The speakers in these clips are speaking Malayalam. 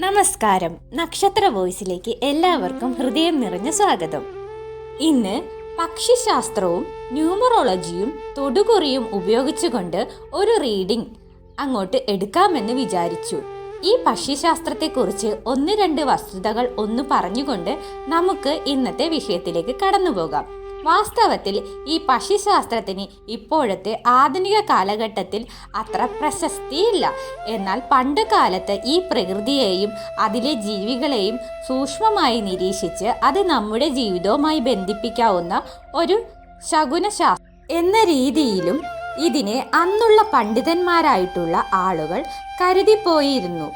നമസ്കാരം. നക്ഷത്ര വോയിസിലേക്ക് എല്ലാവർക്കും ഹൃദയം നിറഞ്ഞ സ്വാഗതം. ഇന്ന് പക്ഷിശാസ്ത്രവും ന്യൂമറോളജിയും തൊടുകുറിയും ഉപയോഗിച്ചുകൊണ്ട് ഒരു റീഡിംഗ് അങ്ങോട്ട് എടുക്കാമെന്ന് വിചാരിച്ചു. ഈ പക്ഷിശാസ്ത്രത്തെക്കുറിച്ച് ഒന്ന് രണ്ട് വസ്തുതകൾ ഒന്ന് പറഞ്ഞുകൊണ്ട് നമുക്ക് ഇന്നത്തെ വിഷയത്തിലേക്ക് കടന്നുപോകാം. വാസ്തവത്തിൽ ഈ പക്ഷിശാസ്ത്രത്തിന് ഇപ്പോഴത്തെ ആധുനിക കാലഘട്ടത്തിൽ അത്ര പ്രശസ്തിയില്ല. എന്നാൽ പണ്ട് കാലത്ത് ഈ പ്രകൃതിയെയും അതിലെ ജീവികളെയും സൂക്ഷ്മമായി നിരീക്ഷിച്ച് അത് നമ്മുടെ ജീവിതവുമായി ബന്ധിപ്പിക്കാവുന്ന ഒരു ശകുനശാസ്ത്രം. എന്ന രീതിയിലും ഇതിനെ അന്നുള്ള പണ്ഡിതന്മാരായിട്ടുള്ള ആളുകൾ കരുതിപ്പോയിരുന്നു.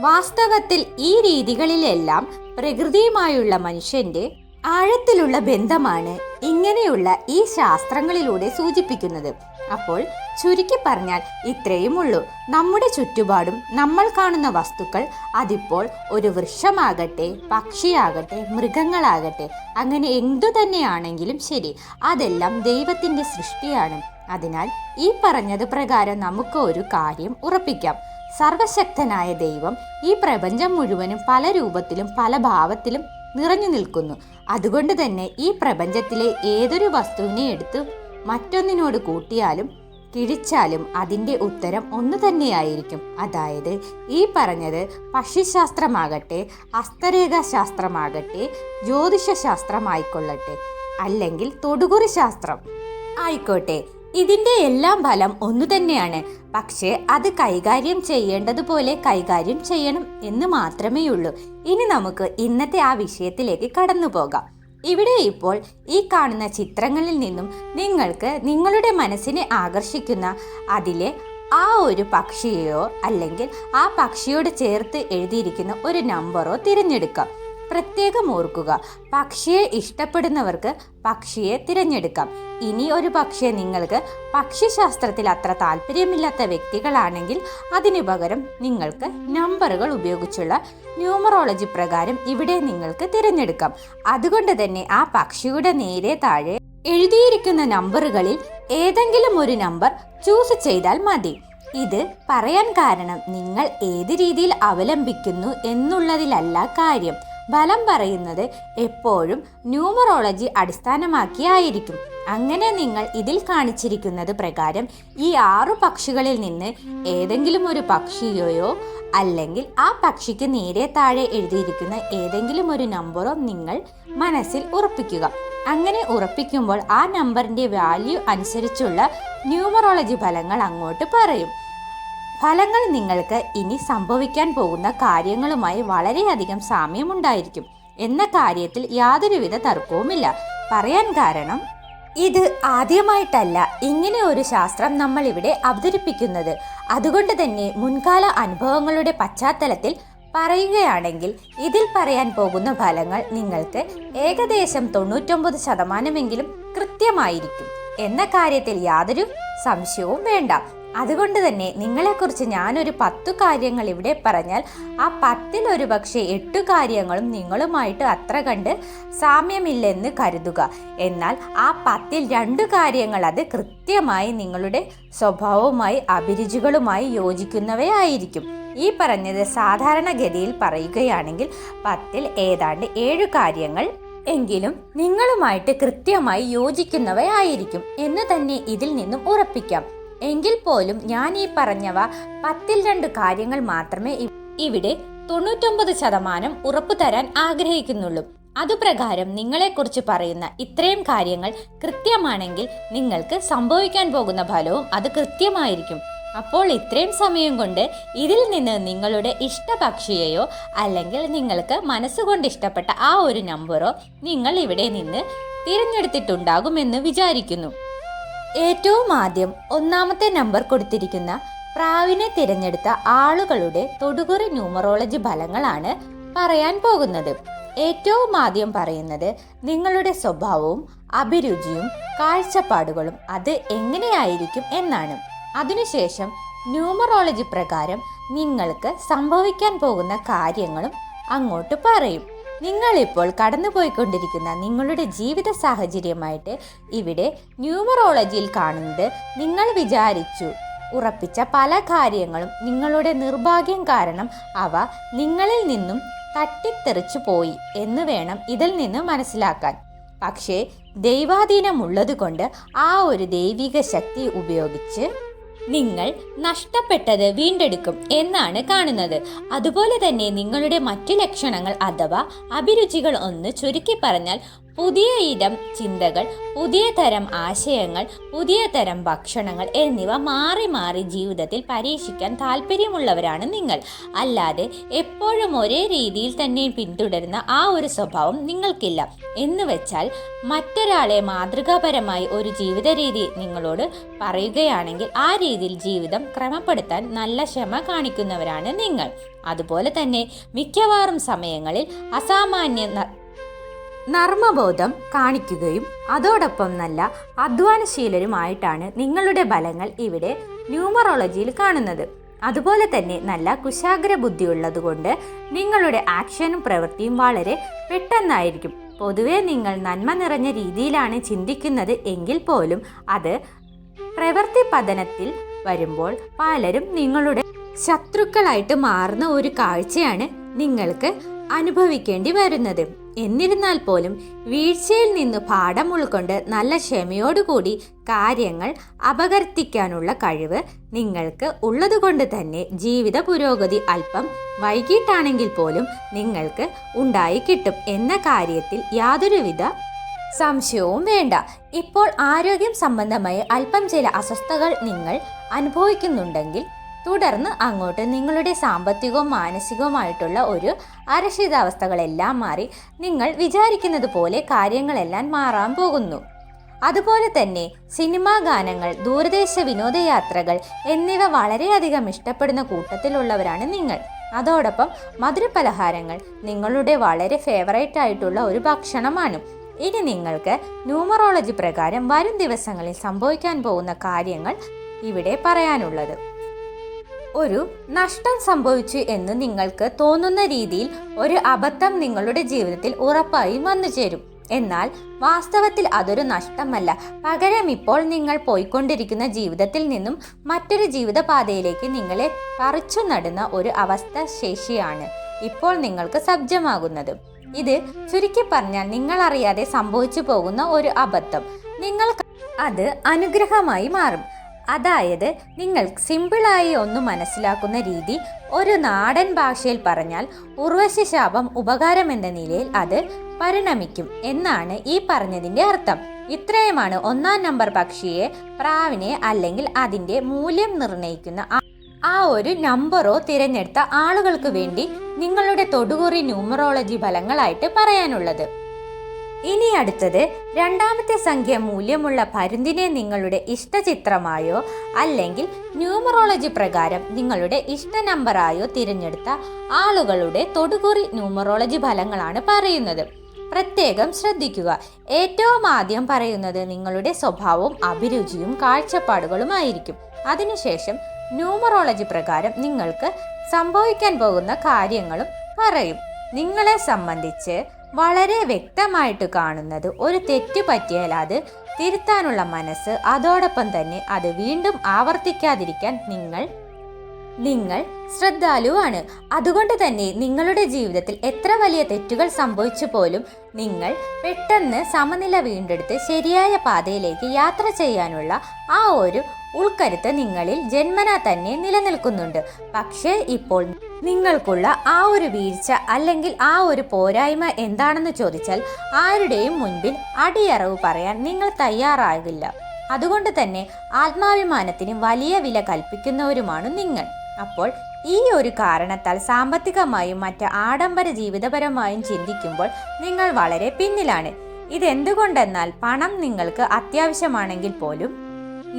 വാസ്തവത്തിൽ ഈ രീതികളിലെല്ലാം പ്രകൃതിയുമായുള്ള മനുഷ്യന്റെ ആഴത്തിലുള്ള ബന്ധമാണ് ഇങ്ങനെയുള്ള ഈ ശാസ്ത്രങ്ങളിലൂടെ സൂചിപ്പിക്കുന്നത്. അപ്പോൾ ചുരുക്കി പറഞ്ഞാൽ ഇത്രയും ഉള്ളൂ നമ്മുടെ ചുറ്റുപാടും നമ്മൾ കാണുന്ന വസ്തുക്കൾ അതിപ്പോൾ ഒരു വൃക്ഷമാകട്ടെ പക്ഷിയാകട്ടെ മൃഗങ്ങളാകട്ടെ അങ്ങനെ എന്തു തന്നെയാണെങ്കിലും ശരി അതെല്ലാം ദൈവത്തിന്റെ സൃഷ്ടിയാണ്. അതിനാൽ ഈ പറഞ്ഞത് പ്രകാരം നമുക്ക് ഒരു കാര്യം ഉറപ്പിക്കാം. സർവശക്തനായ ദൈവം ഈ പ്രപഞ്ചം മുഴുവനും പല രൂപത്തിലും പല ഭാവത്തിലും നിറഞ്ഞു നിൽക്കുന്നു. അതുകൊണ്ട് തന്നെ ഈ പ്രപഞ്ചത്തിലെ ഏതൊരു വസ്തുവിനെ എടുത്ത് മറ്റൊന്നിനോട് കൂട്ടിയാലും കിഴിച്ചാലും അതിന്റെ ഉത്തരം ഒന്നു തന്നെയായിരിക്കും. അതായത് ഈ പറഞ്ഞത് പക്ഷിശാസ്ത്രമാകട്ടെ ഹസ്തരേഖ ശാസ്ത്രമാകട്ടെ ജ്യോതിഷ ശാസ്ത്രമായിക്കൊള്ളട്ടെ അല്ലെങ്കിൽ തൊടുകുറി ശാസ്ത്രം. ആയിക്കോട്ടെ. ഇതിന്റെ എല്ലാം ഫലം ഒന്നു തന്നെയാണ്. പക്ഷേ അത് കൈകാര്യം ചെയ്യേണ്ടതുപോലെ കൈകാര്യം ചെയ്യണം എന്ന് മാത്രമേ ഉള്ളൂ ഇനി നമുക്ക് ഇന്നത്തെ ആ വിഷയത്തിലേക്ക് കടന്നു പോകാം. ഇവിടെ ഇപ്പോൾ ഈ കാണുന്ന ചിത്രങ്ങളിൽ നിന്നും നിങ്ങൾക്ക് നിങ്ങളുടെ മനസ്സിനെ ആകർഷിക്കുന്ന അതിലെ ആ ഒരു പക്ഷിയെയോ അല്ലെങ്കിൽ ആ പക്ഷിയോട് ചേർത്ത് എഴുതിയിരിക്കുന്ന ഒരു നമ്പറോ തിരഞ്ഞെടുക്കാം. പ്രത്യേകം ഓർക്കുക. പക്ഷിയെ ഇഷ്ടപ്പെടുന്നവർക്ക് പക്ഷിയെ തിരഞ്ഞെടുക്കാം. ഇനി ഒരു പക്ഷേ നിങ്ങൾക്ക് പക്ഷിശാസ്ത്രത്തിൽ അത്ര താല്പര്യമില്ലാത്ത വ്യക്തികളാണെങ്കിൽ അതിനു പകരം നിങ്ങൾക്ക് നമ്പറുകൾ ഉപയോഗിച്ചുള്ള ന്യൂമറോളജി പ്രകാരം ഇവിടെ നിങ്ങൾക്ക് തിരഞ്ഞെടുക്കാം. അതുകൊണ്ട് തന്നെ ആ പക്ഷിയുടെ നേരെ താഴെ എഴുതിയിരിക്കുന്ന നമ്പറുകളിൽ ഏതെങ്കിലും ഒരു നമ്പർ ചൂസ് ചെയ്താൽ മതി. ഇത് പറയാൻ കാരണം നിങ്ങൾ ഏത് രീതിയിൽ അവലംബിക്കുന്നു എന്നുള്ളതിലല്ല കാര്യം. ഫലം പറയുന്നത് എപ്പോഴും ന്യൂമറോളജി അടിസ്ഥാനമാക്കിയായിരിക്കും. അങ്ങനെ നിങ്ങൾ ഇതിൽ കാണിച്ചിരിക്കുന്നത് പ്രകാരം ഈ ആറു പക്ഷികളിൽ നിന്ന് ഏതെങ്കിലും ഒരു പക്ഷിയോയോ അല്ലെങ്കിൽ ആ പക്ഷിക്ക് നേരെ താഴെ എഴുതിയിരിക്കുന്ന ഏതെങ്കിലും ഒരു നമ്പറോ നിങ്ങൾ മനസ്സിൽ ഉറപ്പിക്കുക. അങ്ങനെ ഉറപ്പിക്കുമ്പോൾ ആ നമ്പറിന്റെ വാല്യൂ അനുസരിച്ചുള്ള ന്യൂമറോളജി ഫലങ്ങൾ അങ്ങോട്ട് പറയും. ഫലങ്ങൾ നിങ്ങൾക്ക് ഇനി സംഭവിക്കാൻ പോകുന്ന കാര്യങ്ങളുമായി വളരെയധികം സാമ്യമുണ്ടായിരിക്കും. എന്ന കാര്യത്തിൽ യാതൊരുവിധ തർക്കവുമില്ല. പറയാൻ കാരണം ഇത് ആദ്യമായിട്ടല്ല ഇങ്ങനെ ഒരു ശാസ്ത്രം നമ്മൾ ഇവിടെ അവതരിപ്പിക്കുന്നത്. അതുകൊണ്ട് തന്നെ മുൻകാല അനുഭവങ്ങളുടെ പശ്ചാത്തലത്തിൽ പറയുകയാണെങ്കിൽ ഇതിൽ പറയാൻ പോകുന്ന ഫലങ്ങൾ നിങ്ങൾക്ക് ഏകദേശം തൊണ്ണൂറ്റൊമ്പത് ശതമാനമെങ്കിലും കൃത്യമായിരിക്കും. എന്ന കാര്യത്തിൽ യാതൊരു സംശയവും വേണ്ട. അതുകൊണ്ട് തന്നെ നിങ്ങളെക്കുറിച്ച് ഞാനൊരു പത്തു കാര്യങ്ങൾ ഇവിടെ പറഞ്ഞാൽ ആ പത്തിൽ ഒരു പക്ഷേ എട്ടു കാര്യങ്ങളും നിങ്ങളുമായിട്ട് അത്ര കണ്ട് സാമ്യമില്ലെന്ന് കരുതുക. എന്നാൽ ആ പത്തിൽ രണ്ട് കാര്യങ്ങൾ അത് കൃത്യമായി നിങ്ങളുടെ സ്വഭാവവുമായി അഭിരുചികളുമായി യോജിക്കുന്നവയായിരിക്കും. ഈ പറഞ്ഞത് സാധാരണഗതിയിൽ പറയുകയാണെങ്കിൽ പത്തിൽ ഏതാണ്ട് ഏഴ് കാര്യങ്ങൾ എങ്കിലും നിങ്ങളുമായിട്ട് കൃത്യമായി യോജിക്കുന്നവയായിരിക്കും എന്ന് തന്നെ ഇതിൽ നിന്നും ഉറപ്പിക്കാം. എങ്കിൽ പോലും ഞാൻ ഈ പറഞ്ഞവ പത്തിൽ രണ്ട് കാര്യങ്ങൾ മാത്രമേ ഇവിടെ തൊണ്ണൂറ്റൊമ്പത് ശതമാനം ഉറപ്പു തരാൻ ആഗ്രഹിക്കുന്നുള്ളൂ. അതുപ്രകാരം നിങ്ങളെക്കുറിച്ച് പറയുന്ന ഇത്രയും കാര്യങ്ങൾ കൃത്യമാണെങ്കിൽ നിങ്ങൾക്ക് സംഭവിക്കാൻ പോകുന്ന ഫലവും അത് കൃത്യമായിരിക്കും. അപ്പോൾ ഇത്രയും സമയം കൊണ്ട് ഇതിൽ നിന്ന് നിങ്ങളുടെ ഇഷ്ടപക്ഷിയെയോ അല്ലെങ്കിൽ നിങ്ങൾക്ക് മനസ്സുകൊണ്ട് ഇഷ്ടപ്പെട്ട ആ ഒരു നമ്പറോ നിങ്ങൾ ഇവിടെ നിന്ന് തിരഞ്ഞെടുത്തിട്ടുണ്ടാകുമെന്ന് വിചാരിക്കുന്നു. ഏറ്റവും ആദ്യം ഒന്നാമത്തെ നമ്പർ കൊടുത്തിരിക്കുന്ന പ്രാവിനെ തിരഞ്ഞെടുത്ത ആളുകളുടെ തൊടുകുറി ന്യൂമറോളജി ഫലങ്ങളാണ് പറയാൻ പോകുന്നത്. ഏറ്റവും ആദ്യം പറയുന്നത് നിങ്ങളുടെ സ്വഭാവവും അഭിരുചിയും കാഴ്ചപ്പാടുകളും അത് എങ്ങനെയായിരിക്കും എന്നാണ്. അതിനുശേഷം ന്യൂമറോളജി പ്രകാരം നിങ്ങൾക്ക് സംഭവിക്കാൻ പോകുന്ന കാര്യങ്ങളും അങ്ങോട്ട് പറയും. നിങ്ങളിപ്പോൾ കടന്നുപോയിക്കൊണ്ടിരിക്കുന്ന നിങ്ങളുടെ ജീവിത സാഹചര്യമായിട്ട് ഇവിടെ ന്യൂമറോളജിയിൽ കാണുന്നത് നിങ്ങൾ വിചാരിച്ചു ഉറപ്പിച്ച പല കാര്യങ്ങളും നിങ്ങളുടെ നിർഭാഗ്യം കാരണം അവ നിങ്ങളിൽ നിന്നും തട്ടിത്തെറിച്ചു പോയി എന്ന് വേണം ഇതിൽ നിന്ന് മനസ്സിലാക്കാൻ. പക്ഷേ ദൈവാധീനമുള്ളതുകൊണ്ട് ആ ഒരു ദൈവിക ശക്തി ഉപയോഗിച്ച് നിങ്ങൾ നഷ്ടപ്പെട്ടത് വീണ്ടെടുക്കും എന്നാണ് കാണുന്നത്. അതുപോലെ തന്നെ നിങ്ങളുടെ മറ്റു ലക്ഷണങ്ങൾ അഥവാ അഭിരുചികൾ ഒന്ന് ചുരുക്കി പറഞ്ഞാൽ പുതിയ ഇടം ചിന്തകൾ പുതിയ തരം ആശയങ്ങൾ പുതിയ തരം ഭക്ഷണങ്ങൾ എന്നിവ മാറി മാറി ജീവിതത്തിൽ പരീക്ഷിക്കാൻ താല്പര്യമുള്ളവരാണ് നിങ്ങൾ. അല്ലാതെ എപ്പോഴും ഒരേ രീതിയിൽ തന്നെ പിന്തുടരുന്ന ആ ഒരു സ്വഭാവം നിങ്ങൾക്കില്ല. എന്ന് വെച്ചാൽ മറ്റൊരാളെ മാതൃകാപരമായി ഒരു ജീവിത രീതി നിങ്ങളോട് പറയുകയാണെങ്കിൽ ആ രീതിയിൽ ജീവിതം ക്രമപ്പെടുത്താൻ നല്ല ക്ഷമ കാണിക്കുന്നവരാണ് നിങ്ങൾ. അതുപോലെ തന്നെ മിക്കവാറും സമയങ്ങളിൽ അസാമാന്യ നർമ്മബോധം കാണിക്കുകയും അതോടൊപ്പം നല്ല അധ്വാനശീലരുമായിട്ടാണ് നിങ്ങളുടെ ഫലങ്ങൾ ഇവിടെ ന്യൂമറോളജിയിൽ കാണുന്നത്. അതുപോലെ തന്നെ നല്ല കുശാഗ്ര ബുദ്ധിയുള്ളതുകൊണ്ട് നിങ്ങളുടെ ആക്ഷനും പ്രവൃത്തിയും വളരെ പെട്ടെന്നായിരിക്കും. പൊതുവെ നിങ്ങൾ നന്മ നിറഞ്ഞ രീതിയിലാണ് ചിന്തിക്കുന്നത് എങ്കിൽ പോലും അത് പ്രവൃത്തി പതനത്തിൽ വരുമ്പോൾ പലരും നിങ്ങളുടെ ശത്രുക്കളായിട്ട് മാറുന്ന ഒരു കാഴ്ചയാണ് നിങ്ങൾക്ക് അനുഭവിക്കേണ്ടി വരുന്നത്. എന്നിരുന്നാൽ പോലും വീഴ്ചയിൽ നിന്ന് പാഠം ഉൾക്കൊണ്ട് നല്ല ക്ഷമയോടുകൂടി കാര്യങ്ങൾ അപകർത്തിക്കാനുള്ള കഴിവ് നിങ്ങൾക്ക് ഉള്ളതുകൊണ്ട് തന്നെ ജീവിത പുരോഗതി അല്പം വൈകിട്ടാണെങ്കിൽ പോലും നിങ്ങൾക്ക് ഉണ്ടായി കിട്ടും എന്ന കാര്യത്തിൽ യാതൊരുവിധ സംശയവും വേണ്ട. ഇപ്പോൾ ആരോഗ്യം സംബന്ധമായി അല്പം ചില അസ്വസ്ഥകൾ നിങ്ങൾ അനുഭവിക്കുന്നുണ്ടെങ്കിൽ തുടർന്ന് അങ്ങോട്ട് നിങ്ങളുടെ സാമ്പത്തികവും മാനസികവുമായിട്ടുള്ള ഒരു അരക്ഷിതാവസ്ഥകളെല്ലാം മാറി നിങ്ങൾ വിചാരിക്കുന്നത് പോലെ കാര്യങ്ങളെല്ലാം മാറാൻ പോകുന്നു. അതുപോലെ തന്നെ സിനിമാ ഗാനങ്ങൾ ദൂരദേശ വിനോദയാത്രകൾ എന്നിവ വളരെയധികം ഇഷ്ടപ്പെടുന്ന കൂട്ടത്തിലുള്ളവരാണ് നിങ്ങൾ. അതോടൊപ്പം മധുരപലഹാരങ്ങൾ നിങ്ങളുടെ വളരെ ഫേവറേറ്റ് ആയിട്ടുള്ള ഒരു ഭക്ഷണമാണ്. ഇനി നിങ്ങൾക്ക് ന്യൂമറോളജി പ്രകാരം വരും ദിവസങ്ങളിൽ സംഭവിക്കാൻ പോകുന്ന കാര്യങ്ങൾ ഇവിടെ പറയാനുള്ളത്. ഒരു നഷ്ടം സംഭവിച്ചു എന്ന് നിങ്ങൾക്ക് തോന്നുന്ന രീതിയിൽ ഒരു അബദ്ധം നിങ്ങളുടെ ജീവിതത്തിൽ ഉറപ്പായും വന്നു ചേരും. എന്നാൽ വാസ്തവത്തിൽ അതൊരു നഷ്ടമല്ല. പകരം ഇപ്പോൾ നിങ്ങൾ പോയിക്കൊണ്ടിരിക്കുന്ന ജീവിതത്തിൽ നിന്നും മറ്റൊരു ജീവിതപാതയിലേക്ക് നിങ്ങളെ പറിച്ചു നടുന്ന ഒരു അവസ്ഥ ശേഷിയാണ് ഇപ്പോൾ നിങ്ങൾക്ക് സജ്ജമാകുന്നത്. ഇത് ചുരുക്കി പറഞ്ഞാൽ നിങ്ങൾ അറിയാതെ സംഭവിച്ചു പോകുന്ന ഒരു അബദ്ധം. നിങ്ങൾ അത് അനുഗ്രഹമായി മാറും. അതായത് നിങ്ങൾ സിമ്പിളായി ഒന്ന് മനസ്സിലാക്കുന്ന രീതി ഒരു നാടൻ ഭാഷയിൽ പറഞ്ഞാൽ ഉർവശശാപം ഉപകാരം എന്ന നിലയിൽ അത് പരിണമിക്കും എന്നാണ് ഈ പറഞ്ഞതിന്റെ അർത്ഥം. ഇത്രയുമാണ് ഒന്നാം നമ്പർ പക്ഷിയെ പ്രാവിനെ അല്ലെങ്കിൽ അതിന്റെ മൂല്യം നിർണയിക്കുന്ന ആ- ഒരു നമ്പറോ തിരഞ്ഞെടുത്ത ആളുകൾക്ക് വേണ്ടി നിങ്ങളുടെ തൊടുകുറി ന്യൂമറോളജി ഫലങ്ങളായിട്ട് പറയാനുള്ളത്. ഇനി അടുത്തത് രണ്ടാമത്തെ സംഖ്യ മൂല്യമുള്ള പരുന്തിനെ നിങ്ങളുടെ ഇഷ്ടചിത്രമായോ അല്ലെങ്കിൽ ന്യൂമറോളജി പ്രകാരം നിങ്ങളുടെ ഇഷ്ട നമ്പറായോ തിരഞ്ഞെടുത്ത ആളുകളുടെ തൊടുകുറി ന്യൂമറോളജി ഫലങ്ങളാണ് പറയുന്നത്. പ്രത്യേകം ശ്രദ്ധിക്കുക. ഏറ്റവും ആദ്യം പറയുന്നത് നിങ്ങളുടെ സ്വഭാവവും അഭിരുചിയും കാഴ്ചപ്പാടുകളുമായിരിക്കും. അതിനുശേഷം ന്യൂമറോളജി പ്രകാരം നിങ്ങൾക്ക് സംഭവിക്കാൻ പോകുന്ന കാര്യങ്ങളും പറയും. നിങ്ങളെ സംബന്ധിച്ച് വളരെ വ്യക്തമായിട്ട് കാണുന്നത് ഒരു തെറ്റ് പറ്റിയാൽ അത് തിരുത്താനുള്ള മനസ്സ് അതോടൊപ്പം തന്നെ അത് വീണ്ടും ആവർത്തിക്കാതിരിക്കാൻ നിങ്ങൾ നിങ്ങൾ ശ്രദ്ധാലുവാണ്. അതുകൊണ്ട് തന്നെ നിങ്ങളുടെ ജീവിതത്തിൽ എത്ര വലിയ തെറ്റുകൾ സംഭവിച്ചു പോലും നിങ്ങൾ പെട്ടെന്ന് സമനില വീണ്ടെടുത്ത് ശരിയായ പാതയിലേക്ക് യാത്ര ചെയ്യാനുള്ള ആ ഒരു ഉൾക്കരുത്ത് നിങ്ങളിൽ ജന്മനാ തന്നെ നിലനിൽക്കുന്നുണ്ട്. പക്ഷേ ഇപ്പോൾ നിങ്ങൾക്കുള്ള ആ ഒരു വീഴ്ച അല്ലെങ്കിൽ ആ ഒരു പോരായ്മ എന്താണെന്ന് ചോദിച്ചാൽ ആരുടെയും മുൻപിൽ അടിയറവ് പറയാൻ നിങ്ങൾ തയ്യാറാകില്ല. അതുകൊണ്ട് തന്നെ ആത്മാഭിമാനത്തിന് വലിയ വില കൽപ്പിക്കുന്നവരുമാണ് നിങ്ങൾ. അപ്പോൾ ഈ ഒരു കാരണത്താൽ സാമ്പത്തികമായും മറ്റ് ആഡംബര ജീവിതപരമായും ചിന്തിക്കുമ്പോൾ നിങ്ങൾ വളരെ പിന്നിലാണ്. ഇതെന്തുകൊണ്ടെന്നാൽ പണം നിങ്ങൾക്ക് അത്യാവശ്യമാണെങ്കിൽ പോലും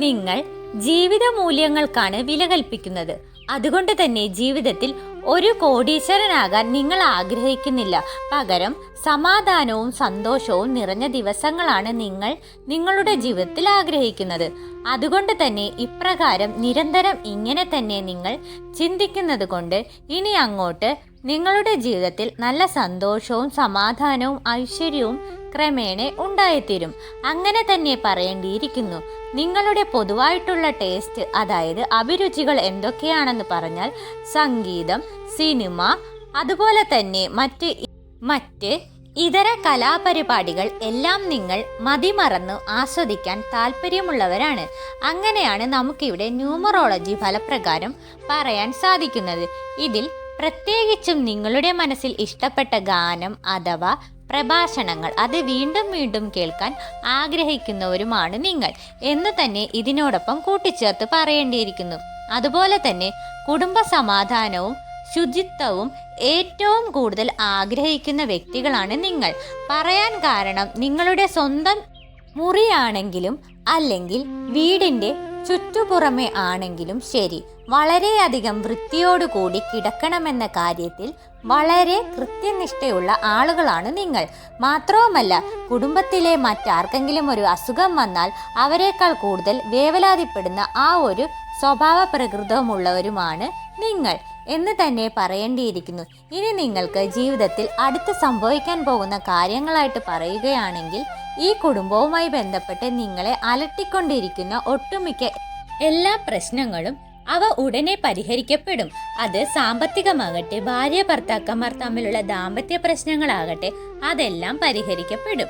നിങ്ങൾ ജീവിത മൂല്യങ്ങൾക്കാണ് വില കൽപ്പിക്കുന്നത്. അതുകൊണ്ട് തന്നെ ജീവിതത്തിൽ ഒരു കോടീശ്വരനാകാൻ നിങ്ങൾ ആഗ്രഹിക്കുന്നില്ല. പകരം സമാധാനവും സന്തോഷവും നിറഞ്ഞ ദിവസങ്ങളാണ് നിങ്ങൾ നിങ്ങളുടെ ജീവിതത്തിൽ ആഗ്രഹിക്കുന്നത്. അതുകൊണ്ട് തന്നെ ഇപ്രകാരം നിരന്തരം ഇങ്ങനെ തന്നെ നിങ്ങൾ ചിന്തിക്കുന്നത് കൊണ്ട് ഇനി അങ്ങോട്ട് നിങ്ങളുടെ ജീവിതത്തിൽ നല്ല സന്തോഷവും സമാധാനവും ഐശ്വര്യവും ക്രമേണ ഉണ്ടായിത്തീരും. അങ്ങനെ തന്നെ പറയേണ്ടിയിരിക്കുന്നു. നിങ്ങളുടെ പൊതുവായിട്ടുള്ള ടേസ്റ്റ് അതായത് അഭിരുചികൾ എന്തൊക്കെയാണെന്ന് പറഞ്ഞാൽ സംഗീതം സിനിമ അതുപോലെ തന്നെ മറ്റ് മറ്റ് ഇതര കലാപരിപാടികൾ എല്ലാം നിങ്ങൾ മതിമറന്ന് ആസ്വദിക്കാൻ താല്പര്യമുള്ളവരാണ് അങ്ങനെയാണ് നമുക്കിവിടെ ന്യൂമറോളജി ഫലപ്രകാരം പറയാൻ സാധിക്കുന്നത്. ഇതിൽ പ്രത്യേകിച്ചും നിങ്ങളുടെ മനസ്സിൽ ഇഷ്ടപ്പെട്ട ഗാനം അഥവാ പ്രഭാഷണങ്ങൾ അത് വീണ്ടും വീണ്ടും കേൾക്കാൻ ആഗ്രഹിക്കുന്നവരുമാണ് നിങ്ങൾ എന്ന് തന്നെ ഇതിനോടൊപ്പം കൂട്ടിച്ചേർത്ത് പറയേണ്ടിയിരിക്കുന്നു. അതുപോലെ തന്നെ കുടുംബ സമാധാനവും ശുചിത്വവും ഏറ്റവും കൂടുതൽ ആഗ്രഹിക്കുന്ന വ്യക്തികളാണ് നിങ്ങൾ. പറയാൻ കാരണം നിങ്ങളുടെ സ്വന്തം മുറിയാണെങ്കിലും അല്ലെങ്കിൽ വീടിന്റെ ചുറ്റുപുറമെ ആണെങ്കിലും ശരി വളരെയധികം വൃത്തിയോടുകൂടി കിടക്കണമെന്ന കാര്യത്തിൽ വളരെ കൃത്യനിഷ്ഠയുള്ള ആളുകളാണ് നിങ്ങൾ. മാത്രവുമല്ല കുടുംബത്തിലെ മറ്റാർക്കെങ്കിലും ഒരു അസുഖം വന്നാൽ അവരെക്കാൾ കൂടുതൽ വേവലാതിപ്പെടുന്ന ആ ഒരു സ്വഭാവ പ്രകൃതമുള്ളവരുമാണ് നിങ്ങൾ. എന്ന് തന്നെ പറയേണ്ടിയിരിക്കുന്നു. ഇനി നിങ്ങൾക്ക് ജീവിതത്തിൽ അടുത്ത് സംഭവിക്കാൻ പോകുന്ന കാര്യങ്ങളായിട്ട് പറയുകയാണെങ്കിൽ ഈ കുടുംബവുമായി ബന്ധപ്പെട്ട് നിങ്ങളെ അലട്ടിക്കൊണ്ടിരിക്കുന്ന ഒട്ടുമിക്ക എല്ലാ പ്രശ്നങ്ങളും അവ ഉടനെ പരിഹരിക്കപ്പെടും. അത് സാമ്പത്തികമാകട്ടെ ഭാര്യ ഭർത്താക്കന്മാർ തമ്മിലുള്ള ദാമ്പത്യ പ്രശ്നങ്ങളാകട്ടെ അതെല്ലാം പരിഹരിക്കപ്പെടും.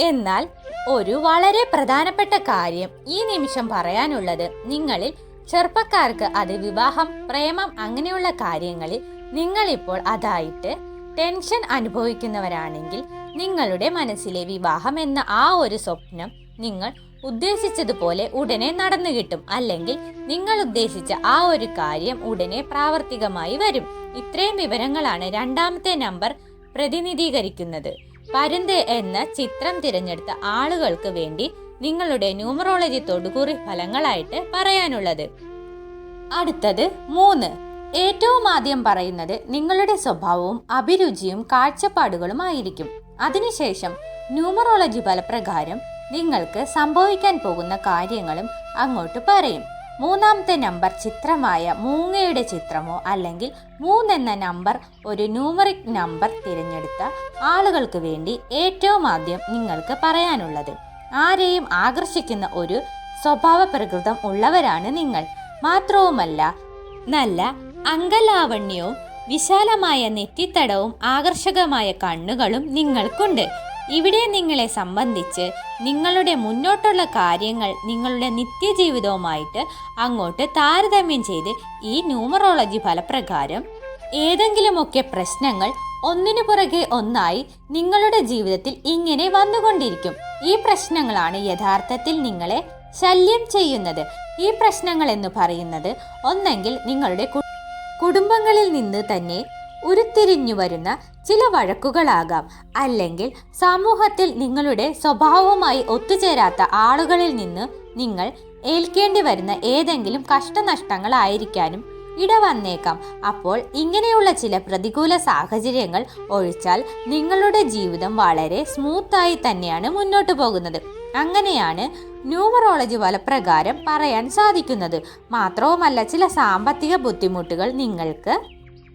എന്നാൽ ഒരു വളരെ പ്രധാനപ്പെട്ട കാര്യം ഈ നിമിഷം പറയാനുള്ളത് നിങ്ങളിൽ ചെറുപ്പക്കാർക്ക് അത് വിവാഹം പ്രേമം അങ്ങനെയുള്ള കാര്യങ്ങളിൽ നിങ്ങളിപ്പോൾ അതായിട്ട് ടെൻഷൻ അനുഭവിക്കുന്നവരാണെങ്കിൽ നിങ്ങളുടെ മനസ്സിലെ വിവാഹം എന്ന ആ ഒരു സ്വപ്നം നിങ്ങൾ ഉദ്ദേശിച്ചതുപോലെ ഉടനെ നടന്നു കിട്ടും. അല്ലെങ്കിൽ നിങ്ങൾ ഉദ്ദേശിച്ച ആ ഒരു കാര്യം ഉടനെ പ്രാവർത്തികമായി വരും. ഇത്രയും വിവരങ്ങളാണ് രണ്ടാമത്തെ നമ്പർ പ്രതിനിധീകരിക്കുന്നത്. പരുന്ത് എന്ന ചിത്രം തിരഞ്ഞെടുത്ത ആളുകൾക്ക് വേണ്ടി നിങ്ങളുടെ ന്യൂമറോളജി തൊടുകുറി ഫലങ്ങളായിട്ട് പറയാനുള്ളത്. അടുത്തത് മൂന്ന്. ഏറ്റവും ആദ്യം പറയുന്നത് നിങ്ങളുടെ സ്വഭാവവും അഭിരുചിയും കാഴ്ചപ്പാടുകളും ആയിരിക്കും അതിനുശേഷം ന്യൂമറോളജി ഫലപ്രകാരം നിങ്ങൾക്ക് സംഭവിക്കാൻ പോകുന്ന കാര്യങ്ങളും അങ്ങോട്ട് പറയും. മൂന്നാമത്തെ നമ്പർ ചിത്രമായ മൂങ്ങയുടെ ചിത്രമോ അല്ലെങ്കിൽ മൂന്നെന്ന നമ്പർ ഒരു ന്യൂമറിക് നമ്പർ തിരഞ്ഞെടുത്ത ആളുകൾക്ക് വേണ്ടി ഏറ്റവും ആദ്യം നിങ്ങൾക്ക് പറയാനുള്ളത്. ആരെയും ആകർഷിക്കുന്ന ഒരു സ്വഭാവ പ്രകൃതം ഉള്ളവരാണ് നിങ്ങൾ. മാത്രവുമല്ല നല്ല അങ്കലാവണ്യവും വിശാലമായ നെറ്റിത്തടവും ആകർഷകമായ കണ്ണുകളും നിങ്ങൾക്കുണ്ട്. ഇവിടെ നിങ്ങളെ സംബന്ധിച്ച് നിങ്ങളുടെ മുന്നോട്ടുള്ള കാര്യങ്ങൾ നിങ്ങളുടെ നിത്യജീവിതവുമായിട്ട് അങ്ങോട്ട് താരതമ്യം ചെയ്ത് ഈ ന്യൂമറോളജി ഫലപ്രകാരം ഏതെങ്കിലുമൊക്കെ പ്രശ്നങ്ങൾ ഒന്നിനു പുറകെ ഒന്നായി നിങ്ങളുടെ ജീവിതത്തിൽ ഇങ്ങനെ വന്നുകൊണ്ടിരിക്കും. ഈ പ്രശ്നങ്ങളാണ് യഥാർത്ഥത്തിൽ നിങ്ങളെ ശല്യം ചെയ്യുന്നത്. ഈ പ്രശ്നങ്ങൾ എന്ന് പറയുന്നത് ഒന്നെങ്കിൽ നിങ്ങളുടെ കുടുംബങ്ങളിൽ നിന്ന് തന്നെ ഉരുത്തിരിഞ്ഞു വരുന്ന ചില വഴക്കുകളാകാം. അല്ലെങ്കിൽ സമൂഹത്തിൽ നിങ്ങളുടെ സ്വഭാവവുമായി ഒത്തുചേരാത്ത ആളുകളിൽ നിന്ന് നിങ്ങൾ ഏൽക്കേണ്ടി വരുന്ന ഏതെങ്കിലും കഷ്ടനഷ്ടങ്ങളായിരിക്കാനും ഇടവന്നേക്കാം. അപ്പോൾ ഇങ്ങനെയുള്ള ചില പ്രതികൂല സാഹചര്യങ്ങൾ ഒഴിച്ചാൽ നിങ്ങളുടെ ജീവിതം വളരെ സ്മൂത്തായി തന്നെയാണ് മുന്നോട്ട് പോകുന്നത്. അങ്ങനെയാണ് ന്യൂമറോളജി ഫലപ്രകാരം പറയാൻ സാധിക്കുന്നത്. മാത്രവുമല്ല ചില സാമ്പത്തിക ബുദ്ധിമുട്ടുകൾ നിങ്ങൾക്ക്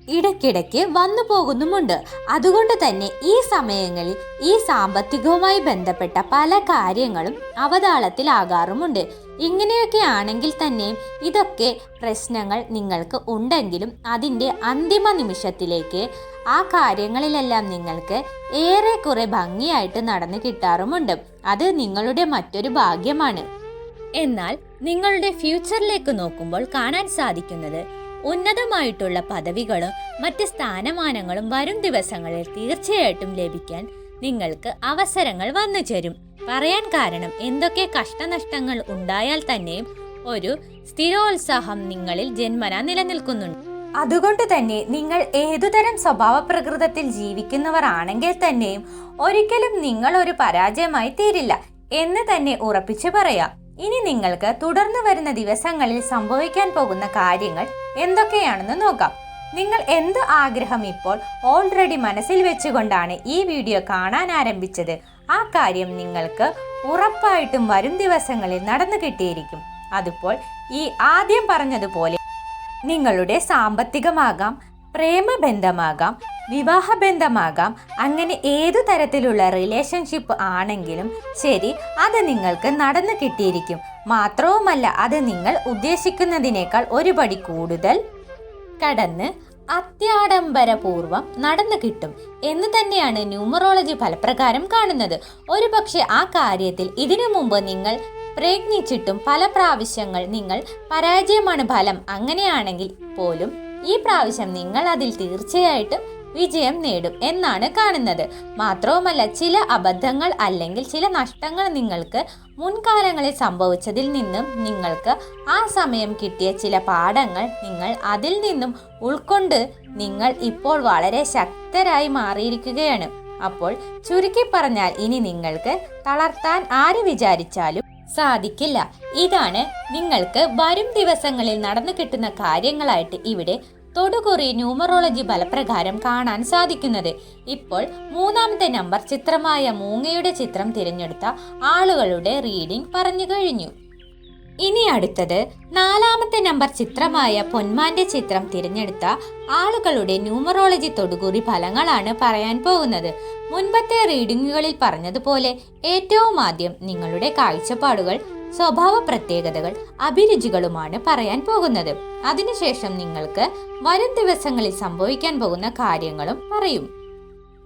ഇടയ്ക്കിടയ്ക്ക് വന്നു പോകുന്നുമുണ്ട്. അതുകൊണ്ട് തന്നെ ഈ സമയങ്ങളിൽ ഈ സാമ്പത്തികവുമായി ബന്ധപ്പെട്ട പല കാര്യങ്ങളും അവതാളത്തിലാകാറുമുണ്ട്. ഇങ്ങനെയൊക്കെ ആണെങ്കിൽ തന്നെയും ഇതൊക്കെ പ്രശ്നങ്ങൾ നിങ്ങൾക്ക് ഉണ്ടെങ്കിലും അതിന്റെ അന്തിമ നിമിഷത്തിലേക്ക് ആ കാര്യങ്ങളിലെല്ലാം നിങ്ങൾക്ക് ഏറെക്കുറെ ഭംഗിയായിട്ട് നടന്നു കിട്ടാറുമുണ്ട്. അത് നിങ്ങളുടെ മറ്റൊരു ഭാഗ്യമാണ്. എന്നാൽ നിങ്ങളുടെ ഫ്യൂച്ചറിലേക്ക് നോക്കുമ്പോൾ കാണാൻ സാധിക്കുന്നത് ഉന്നതമായിട്ടുള്ള പദവികളും മറ്റ് സ്ഥാനമാനങ്ങളും വരും ദിവസങ്ങളിൽ തീർച്ചയായിട്ടും ലഭിക്കാൻ നിങ്ങൾക്ക് അവസരങ്ങൾ വന്നു ചേരും. പറയാൻ കാരണം എന്തൊക്കെ കഷ്ടനഷ്ടങ്ങൾ ഉണ്ടായാൽ തന്നെയും ഒരു സ്ഥിരോത്സാഹം നിങ്ങളിൽ ജന്മന നിലനിൽക്കുന്നുണ്ട്. അതുകൊണ്ട് തന്നെ നിങ്ങൾ ഏതുതരം സ്വഭാവ പ്രകൃതത്തിൽ ജീവിക്കുന്നവർ ആണെങ്കിൽ തന്നെയും ഒരിക്കലും നിങ്ങൾ ഒരു പരാജയമായി തീരില്ല എന്ന് തന്നെ ഉറപ്പിച്ചു പറയാം. ഇനി നിങ്ങൾക്ക് തുടർന്നു വരുന്ന ദിവസങ്ങളിൽ സംഭവിക്കാൻ പോകുന്ന കാര്യങ്ങൾ എന്തൊക്കെയാണെന്ന് നോക്കാം. നിങ്ങൾ എന്ത് ആഗ്രഹം ഇപ്പോൾ ഓൾറെഡി മനസ്സിൽ വെച്ചുകൊണ്ടാണ് ഈ വീഡിയോ കാണാൻ ആരംഭിച്ചത്? ആ കാര്യം നിങ്ങൾക്ക് ഉറപ്പായിട്ടും വരും ദിവസങ്ങളിൽ നടന്നു കിട്ടിയിരിക്കും. അതിപ്പോൾ ഈ ആദ്യം പറഞ്ഞതുപോലെ നിങ്ങളുടെ സാമ്പത്തികമാകാം പ്രേമബന്ധമാകാം വിവാഹബന്ധമാകാം അങ്ങനെ ഏതു തരത്തിലുള്ള റിലേഷൻഷിപ്പ് ആണെങ്കിലും ശരി അത് നിങ്ങൾക്ക് നടന്നു കിട്ടിയിരിക്കും. മാത്രവുമല്ല അത് നിങ്ങൾ ഉദ്ദേശിക്കുന്നതിനേക്കാൾ ഒരുപടി കൂടുതൽ കടന്ന് അത്യാഡംബരപൂർവം നടന്നു കിട്ടും എന്ന് തന്നെയാണ് ന്യൂമറോളജി ഫലപ്രകാരം കാണുന്നത്. ഒരുപക്ഷെ ആ കാര്യത്തിൽ ഇതിനു മുമ്പ് നിങ്ങൾ പ്രയത്നിച്ചിട്ടും പല പ്രാവശ്യങ്ങൾ നിങ്ങൾ പരാജയമാണ് ഫലം. അങ്ങനെയാണെങ്കിൽ പോലും ഈ പ്രാവശ്യം നിങ്ങൾ അതിൽ തീർച്ചയായിട്ടും വിജയം നേടും എന്നാണ് കാണുന്നത്. മാത്രവുമല്ല ചില അബദ്ധങ്ങൾ അല്ലെങ്കിൽ ചില നഷ്ടങ്ങൾ നിങ്ങൾക്ക് മുൻകാലങ്ങളിൽ സംഭവിച്ചതിൽ നിന്നും നിങ്ങൾക്ക് ആ സമയം കിട്ടിയ ചില പാഠങ്ങൾ നിങ്ങൾ അതിൽ നിന്നും ഉൾക്കൊണ്ട് നിങ്ങൾ ഇപ്പോൾ വളരെ ശക്തരായി മാറിയിരിക്കുകയാണ്. അപ്പോൾ ചുരുക്കി പറഞ്ഞാൽ ഇനി നിങ്ങൾക്ക് തളർത്താൻ ആര് വിചാരിച്ചാലും സാധിക്കില്ല. ഇതാണ് നിങ്ങൾക്ക് വരും ദിവസങ്ങളിൽ നടന്നു കിട്ടുന്ന കാര്യങ്ങളായിട്ട് ഇവിടെ തൊടുകുറി ന്യൂമറോളജി ഫലപ്രകാരം കാണാൻ സാധിക്കുന്നത്. ഇപ്പോൾ മൂന്നാമത്തെ നമ്പർ ചിത്രമായ മൂങ്ങയുടെ ചിത്രം തിരഞ്ഞെടുത്ത ആളുകളുടെ റീഡിംഗ് പറഞ്ഞു കഴിഞ്ഞു. ഇനി അടുത്തത് നാലാമത്തെ നമ്പർ ചിത്രമായ പൊന്മാന്റെ ചിത്രം തിരഞ്ഞെടുത്ത ആളുകളുടെ ന്യൂമറോളജി തൊടുകുറി ഫലങ്ങളാണ് പറയാൻ പോകുന്നത്. മുൻപത്തെ റീഡിങ്ങുകളിൽ പറഞ്ഞതുപോലെ ഏറ്റവും ആദ്യം നിങ്ങളുടെ കാഴ്ചപ്പാടുകൾ സ്വഭാവ പ്രത്യേകതകൾ അഭിരുചികളുമാണ് പറയാൻ പോകുന്നത്. അതിനുശേഷം നിങ്ങൾക്ക് വരും ദിവസങ്ങളിൽ സംഭവിക്കാൻ പോകുന്ന കാര്യങ്ങളും പറയും.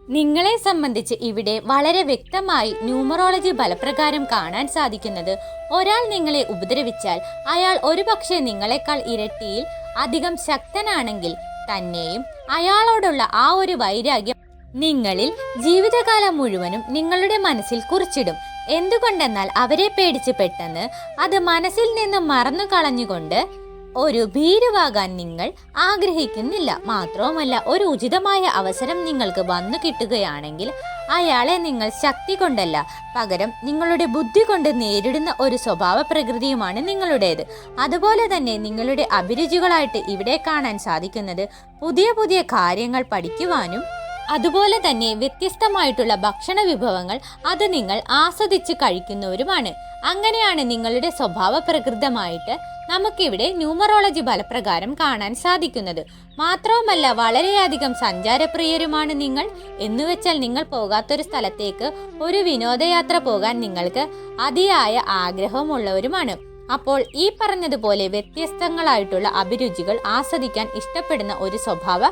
നിങ്ങളെ സംബന്ധിച്ച് ഇവിടെ വളരെ വ്യക്തമായി ന്യൂമറോളജി ഫലപ്രകാരം കാണാൻ സാധിക്കുന്നത് ഒരാൾ നിങ്ങളെ ഉപദ്രവിച്ചാൽ അയാൾ ഒരുപക്ഷെ നിങ്ങളെക്കാൾ ഇരട്ടിയിൽ അധികം ശക്തനാണെങ്കിൽ തന്നെയും അയാളോടുള്ള ആ ഒരു വൈരാഗ്യം നിങ്ങളിൽ ജീവിതകാലം മുഴുവനും നിങ്ങളുടെ മനസ്സിൽ കുറിച്ചിടും. എന്തുകൊണ്ടെന്നാൽ അവരെ പേടിച്ച് പെട്ടെന്ന് അത് മനസ്സിൽ നിന്ന് മറന്നു കളഞ്ഞുകൊണ്ട് ഒരു ഭീരുവാകാൻ നിങ്ങൾ ആഗ്രഹിക്കുന്നില്ല. മാത്രവുമല്ല ഒരു ഉചിതമായ അവസരം നിങ്ങൾക്ക് വന്നു കിട്ടുകയാണെങ്കിൽ അയാളെ നിങ്ങൾ ശക്തി കൊണ്ടല്ല പകരം നിങ്ങളുടെ ബുദ്ധി കൊണ്ട് നേരിടുന്ന ഒരു സ്വഭാവ പ്രകൃതിയുമാണ് നിങ്ങളുടേത്. അതുപോലെ തന്നെ നിങ്ങളുടെ അഭിരുചികളായിട്ട് ഇവിടെ കാണാൻ സാധിക്കുന്നത് പുതിയ പുതിയ കാര്യങ്ങൾ പഠിക്കുവാനും അതുപോലെ തന്നെ വ്യത്യസ്തമായിട്ടുള്ള ഭക്ഷണ വിഭവങ്ങൾ അത് നിങ്ങൾ ആസ്വദിച്ച് കഴിക്കുന്നവരുമാണ്. അങ്ങനെയാണ് നിങ്ങളുടെ സ്വഭാവ പ്രകൃതമായിട്ട് നമുക്കിവിടെ ന്യൂമറോളജി ഫലപ്രകാരം കാണാൻ സാധിക്കുന്നത്. മാത്രവുമല്ല വളരെയധികം സഞ്ചാരപ്രിയരുമാണ് നിങ്ങൾ. എന്നുവെച്ചാൽ നിങ്ങൾ പോകാത്തൊരു സ്ഥലത്തേക്ക് ഒരു വിനോദയാത്ര പോകാൻ നിങ്ങൾക്ക് അതിയായ ആഗ്രഹമുള്ളവരുമാണ്. അപ്പോൾ ഈ പറഞ്ഞതുപോലെ വ്യത്യസ്തങ്ങളായിട്ടുള്ള അഭിരുചികൾ ആസ്വദിക്കാൻ ഇഷ്ടപ്പെടുന്ന ഒരു സ്വഭാവ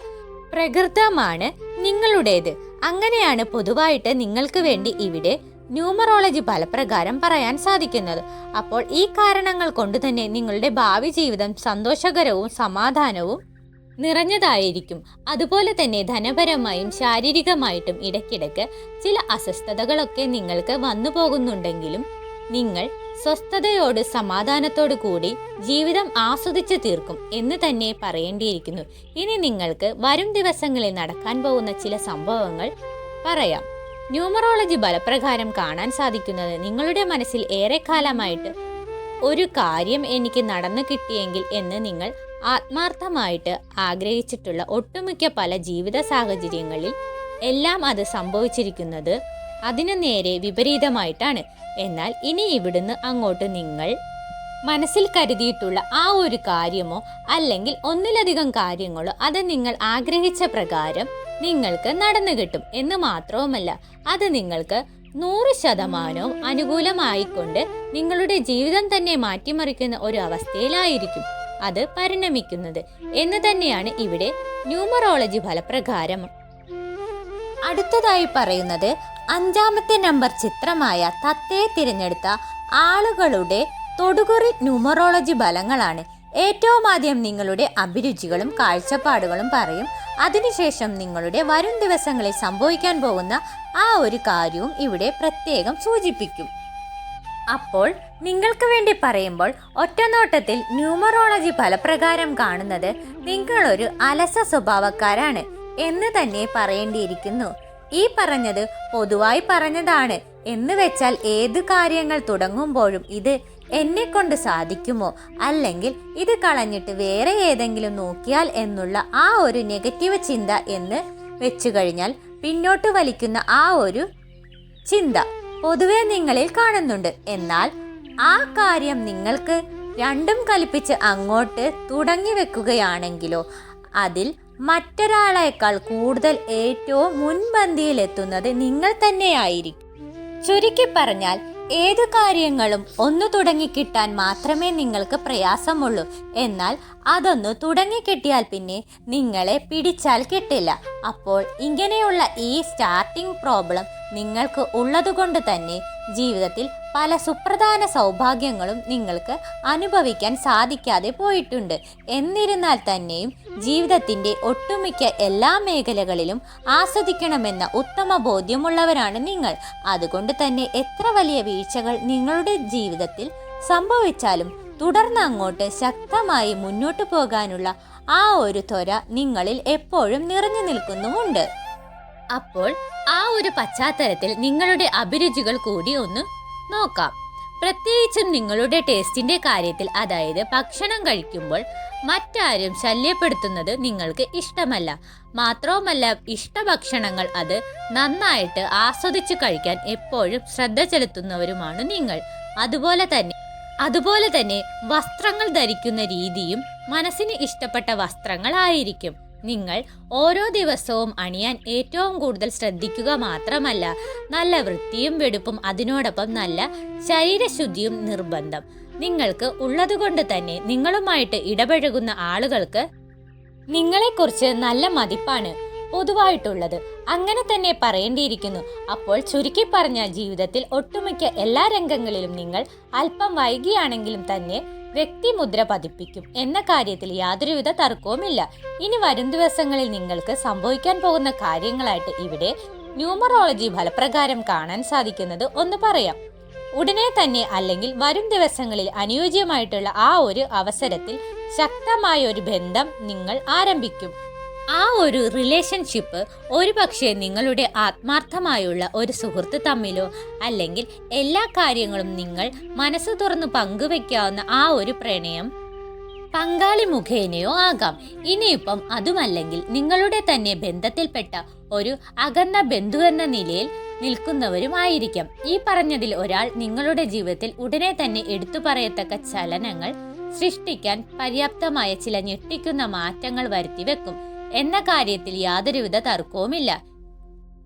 പ്രകൃതമാണ് നിങ്ങളുടേത്. അങ്ങനെയാണ് പൊതുവായിട്ട് നിങ്ങൾക്ക് വേണ്ടി ഇവിടെ ന്യൂമറോളജി ഫലപ്രകാരം പറയാൻ സാധിക്കുന്നത്. അപ്പോൾ ഈ കാരണങ്ങൾ കൊണ്ട് തന്നെ നിങ്ങളുടെ ഭാവി ജീവിതം സന്തോഷകരവും സമാധാനവും നിറഞ്ഞതായിരിക്കും. അതുപോലെ തന്നെ ധനപരമായും ശാരീരികമായിട്ടും ഇടയ്ക്കിടയ്ക്ക് ചില അസ്വസ്ഥതകളൊക്കെ നിങ്ങൾക്ക് വന്നു പോകുന്നുണ്ടെങ്കിലും നിങ്ങൾ സ്വസ്ഥതയോട് സമാധാനത്തോടു കൂടി ജീവിതം ആസ്വദിച്ചു തീർക്കും എന്ന് തന്നെ പറയേണ്ടിയിരിക്കുന്നു. ഇനി നിങ്ങൾക്ക് വരും ദിവസങ്ങളിൽ നടക്കാൻ പോകുന്ന ചില സംഭവങ്ങൾ പറയാം. ന്യൂമറോളജി ഫലപ്രകാരം കാണാൻ സാധിക്കുന്നത് നിങ്ങളുടെ മനസ്സിൽ ഏറെക്കാലമായിട്ട് ഒരു കാര്യം എനിക്ക് നടന്നു കിട്ടിയെങ്കിൽ എന്ന് നിങ്ങൾ ആത്മാർത്ഥമായിട്ട് ആഗ്രഹിച്ചിട്ടുള്ള ഒട്ടുമിക്ക പല ജീവിത സാഹചര്യങ്ങളിൽ എല്ലാം അത് സംഭവിച്ചിരിക്കുന്നത് അതിനു നേരെ വിപരീതമായിട്ടാണ്. എന്നാൽ ഇനി ഇവിടുന്ന് അങ്ങോട്ട് നിങ്ങൾ മനസ്സിൽ കരുതിയിട്ടുള്ള ആ ഒരു കാര്യമോ അല്ലെങ്കിൽ ഒന്നിലധികം കാര്യങ്ങളോ അത് നിങ്ങൾ ആഗ്രഹിച്ച പ്രകാരം നിങ്ങൾക്ക് നടന്നു കിട്ടും എന്ന് മാത്രവുമല്ല അത് നിങ്ങൾക്ക് നൂറ് ശതമാനവും അനുകൂലമായിക്കൊണ്ട് നിങ്ങളുടെ ജീവിതം തന്നെ മാറ്റിമറിക്കുന്ന ഒരു അവസ്ഥയിലായിരിക്കും അത് പരിണമിക്കുന്നത് എന്ന് തന്നെയാണ് ഇവിടെ ന്യൂമറോളജി ഫലപ്രകാരം. അടുത്തതായി പറയുന്നത് അഞ്ചാമത്തെ നമ്പർ ചിത്രമായ തത്തയെ തിരഞ്ഞെടുത്ത ആളുകളുടെ തൊടുകുറി ന്യൂമറോളജി ഫലങ്ങളാണ്. ഏറ്റവും ആദ്യം നിങ്ങളുടെ അഭിരുചികളും കാഴ്ചപ്പാടുകളും പറയും. അതിനുശേഷം നിങ്ങളുടെ വരും ദിവസങ്ങളിൽ സംഭവിക്കാൻ പോകുന്ന ആ ഒരു കാര്യവും ഇവിടെ പ്രത്യേകം സൂചിപ്പിക്കും. അപ്പോൾ നിങ്ങൾക്ക് വേണ്ടി പറയുമ്പോൾ ഒറ്റനോട്ടത്തിൽ ന്യൂമറോളജി ഫലപ്രകാരം കാണുന്നത് നിങ്ങളൊരു അലസ സ്വഭാവക്കാരാണ് എന്ന് തന്നെ പറയേണ്ടിയിരിക്കുന്നു. ഈ പറഞ്ഞത് പൊതുവായി പറഞ്ഞതാണ്. എന്ന് വെച്ചാൽ ഏത് കാര്യങ്ങൾ തുടങ്ങുമ്പോഴും ഇത് എന്നെ കൊണ്ട് സാധിക്കുമോ? അല്ലെങ്കിൽ ഇത് കളഞ്ഞിട്ട് വേറെ ഏതെങ്കിലും നോക്കിയാൽ എന്നുള്ള ആ ഒരു നെഗറ്റീവ് ചിന്ത എന്ന് വെച്ചു കഴിഞ്ഞാൽ പിന്നോട്ട് വലിക്കുന്ന ആ ഒരു ചിന്ത പൊതുവെ നിങ്ങളിൽ കാണുന്നുണ്ട്. എന്നാൽ ആ കാര്യം നിങ്ങൾക്ക് രണ്ടും കൽപ്പിച്ച് അങ്ങോട്ട് തുടങ്ങി വെക്കുകയാണെങ്കിലോ അതിൽ മറ്റൊരാളേക്കാൾ കൂടുതൽ ഏറ്റവും മുൻപന്തിയിലെത്തുന്നത് നിങ്ങൾ തന്നെയായിരിക്കും. ചുരുക്കി പറഞ്ഞാൽ ഏതു കാര്യങ്ങളും ഒന്ന് തുടങ്ങിക്കിട്ടാൻ മാത്രമേ നിങ്ങൾക്ക് പ്രയാസമുള്ളൂ. എന്നാൽ അതൊന്ന് തുടങ്ങിക്കിട്ടിയാൽ പിന്നെ നിങ്ങളെ പിടിച്ചാൽ കിട്ടില്ല. അപ്പോൾ ഇങ്ങനെയുള്ള ഈ സ്റ്റാർട്ടിംഗ് പ്രോബ്ലം നിങ്ങൾക്ക് ഉള്ളതുകൊണ്ട് തന്നെ ജീവിതത്തിൽ പല സുപ്രധാന സൗഭാഗ്യങ്ങളും നിങ്ങൾക്ക് അനുഭവിക്കാൻ സാധിക്കാതെ പോയിട്ടുണ്ട്. എന്നിരുന്നാൽ തന്നെയും ജീവിതത്തിന്റെ ഒട്ടുമിക്ക എല്ലാ മേഖലകളിലും ആസ്വദിക്കണമെന്ന ഉത്തമ ബോധ്യമുള്ളവരാണ് നിങ്ങൾ. അതുകൊണ്ട് തന്നെ എത്ര വലിയ വീഴ്ചകൾ നിങ്ങളുടെ ജീവിതത്തിൽ സംഭവിച്ചാലും തുടർന്ന് അങ്ങോട്ട് ശക്തമായി മുന്നോട്ട് പോകാനുള്ള ആ ഒരു ത്വര നിങ്ങളിൽ എപ്പോഴും നിറഞ്ഞു നിൽക്കുന്നുമുണ്ട്. അപ്പോൾ ആ ഒരു പശ്ചാത്തലത്തിൽ നിങ്ങളുടെ അഭിരുചികൾ കൂടി ഒന്ന് നോക്കാം. പ്രത്യേകിച്ചും നിങ്ങളുടെ ടേസ്റ്റിന്റെ കാര്യത്തിൽ അതായത് ഭക്ഷണം കഴിക്കുമ്പോൾ മറ്റാരും ശല്യപ്പെടുത്തുന്നത് നിങ്ങൾക്ക് ഇഷ്ടമല്ല. മാത്രവുമല്ല ഇഷ്ടഭക്ഷണങ്ങൾ അത് നന്നായിട്ട് ആസ്വദിച്ച് കഴിക്കാൻ എപ്പോഴും ശ്രദ്ധ ചെലുത്തുന്നവരുമാണ് നിങ്ങൾ. അതുപോലെ തന്നെ അതുപോലെ തന്നെ വസ്ത്രങ്ങൾ ധരിക്കുന്ന രീതിയും മനസ്സിന് ഇഷ്ടപ്പെട്ട വസ്ത്രങ്ങളായിരിക്കും. നിങ്ങൾ ഓരോ ദിവസവും അണിയാൻ ഏറ്റവും കൂടുതൽ ശ്രദ്ധിക്കുക മാത്രമല്ല നല്ല വൃത്തിയും വെടുപ്പും അതിനോടൊപ്പം നല്ല ശരീരശുദ്ധിയും നിർബന്ധം. നിങ്ങൾക്ക് ഉള്ളതുകൊണ്ട് തന്നെ നിങ്ങളുമായിട്ട് ഇടപഴകുന്ന ആളുകൾക്ക് നിങ്ങളെക്കുറിച്ച് നല്ല മതിപ്പാണ് പൊതുവായിട്ടുള്ളത്. അങ്ങനെ തന്നെ പറയേണ്ടിയിരിക്കുന്നു. അപ്പോൾ ചുരുക്കി പറഞ്ഞ ജീവിതത്തിൽ ഒട്ടുമിക്ക എല്ലാ രംഗങ്ങളിലും നിങ്ങൾ അല്പം വൈകിയാണെങ്കിലും തന്നെ വ്യക്തിമുദ്ര പതിപ്പിക്കും എന്ന കാര്യത്തിൽ യാതൊരുവിധ തർക്കവുമില്ല. ഇനി വരും ദിവസങ്ങളിൽ നിങ്ങൾക്ക് സംഭവിക്കാൻ പോകുന്ന കാര്യങ്ങളായിട്ട് ഇവിടെ ന്യൂമറോളജി ഫലപ്രകാരം കാണാൻ സാധിക്കുന്നത് ഒന്ന് പറയാം. ഉടനെ തന്നെ അല്ലെങ്കിൽ വരും ദിവസങ്ങളിൽ അനുയോജ്യമായിട്ടുള്ള ആ ഒരു അവസരത്തിൽ ശക്തമായ ഒരു ബന്ധം നിങ്ങൾ ആരംഭിക്കും. ആ ഒരു റിലേഷൻഷിപ്പ് ഒരു പക്ഷേ നിങ്ങളുടെ ആത്മാർത്ഥമായുള്ള ഒരു സുഹൃത്ത് തമ്മിലോ അല്ലെങ്കിൽ എല്ലാ കാര്യങ്ങളും നിങ്ങൾ മനസ്സ് തുറന്ന് പങ്കുവെക്കാവുന്ന ആ ഒരു പ്രണയം പങ്കാളി മുഖേനയോ ആകാം. ഇനിയിപ്പം അതുമല്ലെങ്കിൽ നിങ്ങളുടെ തന്നെ ബന്ധത്തിൽപ്പെട്ട ഒരു അകന്ന ബന്ധു എന്ന നിലയിൽ നിൽക്കുന്നവരും ആയിരിക്കാം. ഈ പറഞ്ഞതിൽ ഒരാൾ നിങ്ങളുടെ ജീവിതത്തിൽ ഉടനെ തന്നെ എടുത്തു പറയത്തക്ക ചലനങ്ങൾ സൃഷ്ടിക്കാൻ പര്യാപ്തമായ ചില ഞെട്ടിക്കുന്ന മാറ്റങ്ങൾ വരുത്തി വെക്കും. എന്ന കാര്യത്തിൽ യാതൊരുവിധ തർക്കവുമില്ല.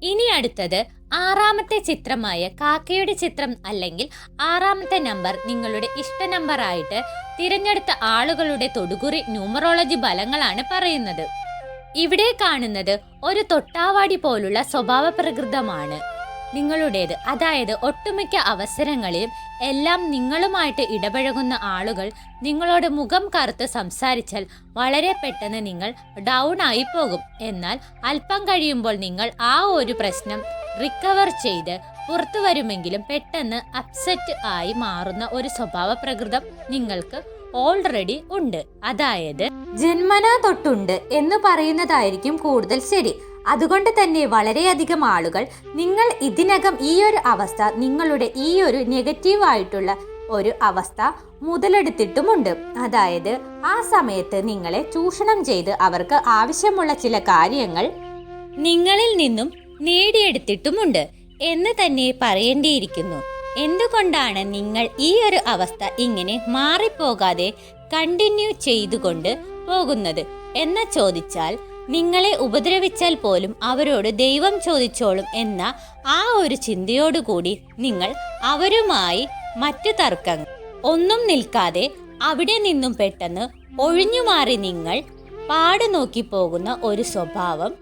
ഇനി അടുത്തത് ആറാമത്തെ ചിത്രമായ കാക്കയുടെ ചിത്രം അല്ലെങ്കിൽ ആറാമത്തെ നമ്പർ നിങ്ങളുടെ ഇഷ്ട നമ്പർ ആയിട്ട് തിരഞ്ഞെടുത്ത ആളുകളുടെ തൊടുകുറി ന്യൂമറോളജി ഫലങ്ങളാണ് പറയുന്നത്. ഇവിടെ കാണുന്നത് ഒരു തൊട്ടാവാടി പോലുള്ള സ്വഭാവ പ്രകൃതമാണ് നിങ്ങളുടേത്. അതായത് ഒട്ടുമിക്ക അവസരങ്ങളിലും എല്ലാം നിങ്ങളുമായിട്ട് ഇടപഴകുന്ന ആളുകൾ നിങ്ങളോട് മുഖം കറുത്ത് സംസാരിച്ചാൽ വളരെ പെട്ടെന്ന് നിങ്ങൾ ഡൗൺ ആയി പോകും. എന്നാൽ അല്പം കഴിയുമ്പോൾ നിങ്ങൾ ആ ഒരു പ്രശ്നം റിക്കവർ ചെയ്ത് പുറത്തു വരുമെങ്കിലും പെട്ടെന്ന് അപ്സെറ്റ് ആയി മാറുന്ന ഒരു സ്വഭാവ പ്രകൃതം നിങ്ങൾക്ക് ഓൾറെഡി ഉണ്ട്. അതായത് ജന്മനാ തൊട്ടുണ്ട് എന്ന് പറയുന്നതായിരിക്കും കൂടുതൽ ശരി. അതുകൊണ്ട് തന്നെ വളരെയധികം ആളുകൾ നിങ്ങൾ ഇതിനകം ഈ ഒരു അവസ്ഥ നിങ്ങളുടെ ഈ ഒരു നെഗറ്റീവ് ആയിട്ടുള്ള ഒരു അവസ്ഥ മുതലെടുത്തിട്ടുമുണ്ട്. അതായത് ആ സമയത്ത് നിങ്ങളെ ചൂഷണം ചെയ്ത് അവർക്ക് ആവശ്യമുള്ള ചില കാര്യങ്ങൾ നിങ്ങളിൽ നിന്നും നേടിയെടുത്തിട്ടുമുണ്ട് എന്ന് തന്നെ പറയേണ്ടിയിരിക്കുന്നു. എന്തുകൊണ്ടാണ് നിങ്ങൾ ഈ ഒരു അവസ്ഥ ഇങ്ങനെ മാറിപ്പോകാതെ കണ്ടിന്യൂ ചെയ്തുകൊണ്ട് പോകുന്നത്? എന്ന് ചോദിച്ചാൽ നിങ്ങളെ ഉപദ്രവിച്ചാൽ പോലും അവരോട് ദൈവം ചോദിച്ചോളും എന്ന ആ ഒരു ചിന്തയോടുകൂടി നിങ്ങൾ അവരുമായി മറ്റു തർക്കങ്ങൾ ഒന്നും നിൽക്കാതെ അവിടെ നിന്നും പെട്ടെന്ന് ഒഴിഞ്ഞുമാറി നിങ്ങൾ പാട് നോക്കി പോകുന്ന ഒരു സ്വഭാവം